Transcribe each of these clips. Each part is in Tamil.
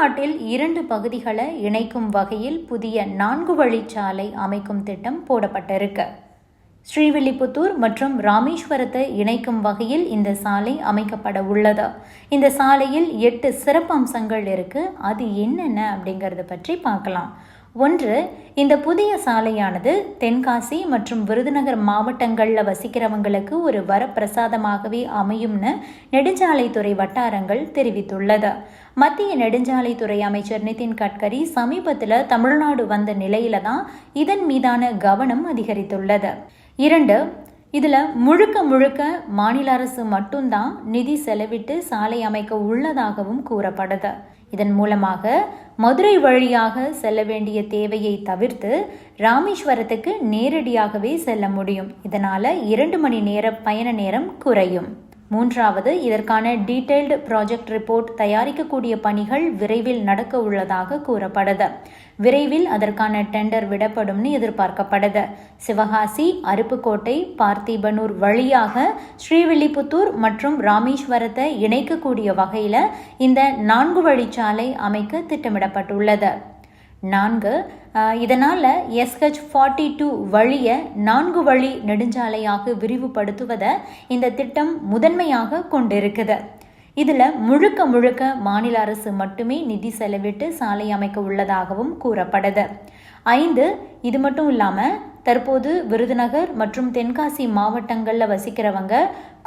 தமிழ்நாட்டில் இரண்டு பகுதிகளை இணைக்கும் வகையில் புதிய நான்கு வழிச்சாலை அமைக்கும் திட்டம் போடப்பட்டிருக்கு. ஸ்ரீவில்லிபுத்தூர் மற்றும் ராமேஸ்வரத்தை இணைக்கும் வகையில் இந்த சாலை அமைக்கப்பட உள்ளது. இந்த சாலையில் எட்டு சிறப்பம்சங்கள் இருக்கு. அது என்னென்ன அப்படிங்கறத பற்றி பார்க்கலாம். ஒன்று இந்த புதிய சாலையானது தென்காசி மற்றும் விருதுநகர் மாவட்டங்களில் வசிக்கிறவங்களுக்கு ஒரு வரப்பிரசாதமாகவே அமையும்னு நெடுஞ்சாலைத்துறை வட்டாரங்கள் தெரிவித்துள்ளது. மத்திய நெடுஞ்சாலைத்துறை அமைச்சர் நிதின் கட்கரி சமீபத்தில் தமிழ்நாடு வந்த நிலையில தான் இதன் மீதான கவனம் அதிகரித்துள்ளது. இரண்டு இதில் முழுக்க முழுக்க மாநில அரசு மட்டும்தான் நிதி செலவிட்டு சாலை அமைக்க உள்ளதாகவும் கூறப்படுது. இதன் மூலமாக மதுரை வழியாக செல்ல வேண்டிய தேவையை தவிர்த்து ராமேஸ்வரத்துக்கு நேரடியாகவே செல்ல முடியும். இதனால் இரண்டு மணி நேர பயண நேரம் குறையும். மூன்றாவது இதற்கான டீடைல்டு ப்ராஜெக்ட் ரிப்போர்ட் தயாரிக்கக்கூடிய பணிகள் விரைவில் நடக்க உள்ளதாக கூறப்படுது. விரைவில் அதற்கான டெண்டர் விடப்படும்னு எதிர்பார்க்கப்படுது. சிவகாசி அருப்புக்கோட்டை பார்த்திபனூர் வழியாக ஸ்ரீவில்லிபுத்தூர் மற்றும் ராமேஸ்வரத்தை இணைக்கக்கூடிய வகையில் இந்த நான்கு வழிச்சாலை அமைக்க திட்டமிடப்பட்டுள்ளது. நான்கு. இதனால் எஸ்ஹெச் ஃபார்ட்டி டூ வழியை நான்கு வழி நெடுஞ்சாலையாக விரிவுபடுத்துவதை இந்த திட்டம் முதன்மையாக கொண்டிருக்குது. இதில் முழுக்க முழுக்க மாநில அரசு மட்டுமே நிதி செலவிட்டு சாலை அமைக்க உள்ளதாகவும் கூறப்படுது. ஐந்து இது மட்டும் இல்லாமல் தற்போது விருதுநகர் மற்றும் தென்காசி மாவட்டங்களில் வசிக்கிறவங்க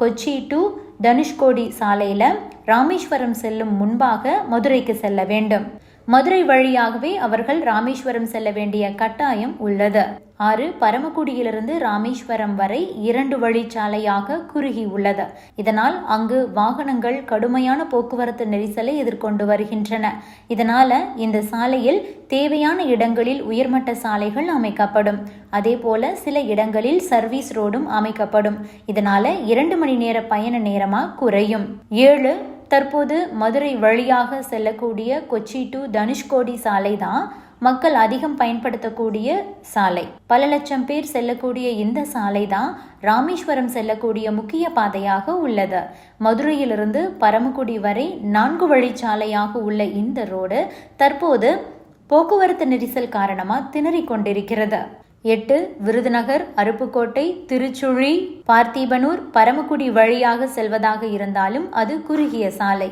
கொச்சி டு தனுஷ்கோடி சாலையில் ராமேஸ்வரம் செல்லும் முன்பாக மதுரைக்கு செல்ல வேண்டும். மதுரை வழியாகவே அவர்கள் ராமேஸ்வரம் செல்ல வேண்டிய கட்டாயம் உள்ளது. ஆறு பரமக்குடியிலிருந்து ராமேஸ்வரம் வரை இரண்டு வழிச்சாலையாக குறுகி உள்ளது. இதனால் அங்கு வாகனங்கள் கடுமையான போக்குவரத்து நெரிசலை எதிர்கொண்டு வருகின்றன. இதனால இந்த சாலையில் தேவையான இடங்களில் உயர்மட்ட சாலைகள் அமைக்கப்படும். அதே போல சில இடங்களில் சர்வீஸ் ரோடும் அமைக்கப்படும். இதனால இரண்டு மணி நேர பயண நேரமாக குறையும். ஏழு தற்போது மதுரை வழியாக செல்லக்கூடிய கொச்சி டு தனுஷ்கோடி சாலை தான் மக்கள் அதிகம் பயன்படுத்தக்கூடிய சாலை. பல லட்சம் பேர் செல்லக்கூடிய இந்த சாலை தான் ராமேஸ்வரம் செல்லக்கூடிய முக்கிய பாதையாக உள்ளது. மதுரையிலிருந்து பரமக்குடி வரை நான்கு வழிச்சாலையாக உள்ள இந்த ரோடு தற்போது போக்குவரத்து நெரிசல் காரணமாக திணறிக் கொண்டிருக்கிறது. எட்டு விருதுநகர் அருப்புக்கோட்டை திருச்சுழி பார்த்திபனூர் பரமக்குடி வழியாக செல்வதாக இருந்தாலும் அது குறுகிய சாலை.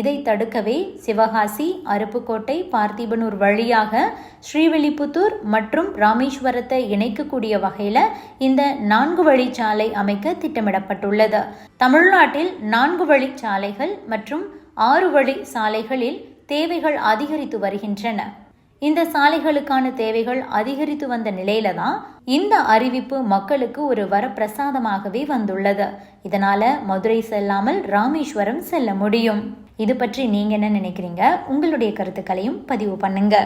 இதை தடுக்கவே சிவகாசி அருப்புக்கோட்டை பார்த்திபனூர் வழியாக ஸ்ரீவில்லிபுத்தூர் மற்றும் ராமேஸ்வரத்தை இணைக்கக்கூடிய வகையில் இந்த நான்கு வழிச்சாலை அமைக்க திட்டமிடப்பட்டுள்ளது. தமிழ்நாட்டில் நான்கு வழி சாலைகள் மற்றும் ஆறு வழி சாலைகளில் தேவைகள் அதிகரித்து வருகின்றன. இந்த சாலைகளுக்கான தேவைகள் அதிகரித்து வந்த நிலையில தான் இந்த அறிவிப்பு மக்களுக்கு ஒரு வரப்பிரசாதமாகவே வந்துள்ளது. இதனால மதுரை செல்லாமல் ராமேஸ்வரம் செல்ல முடியும். இது பற்றி நீங்க என்ன நினைக்கிறீங்க? உங்களுடைய கருத்துக்களையும் பதிவு பண்ணுங்க.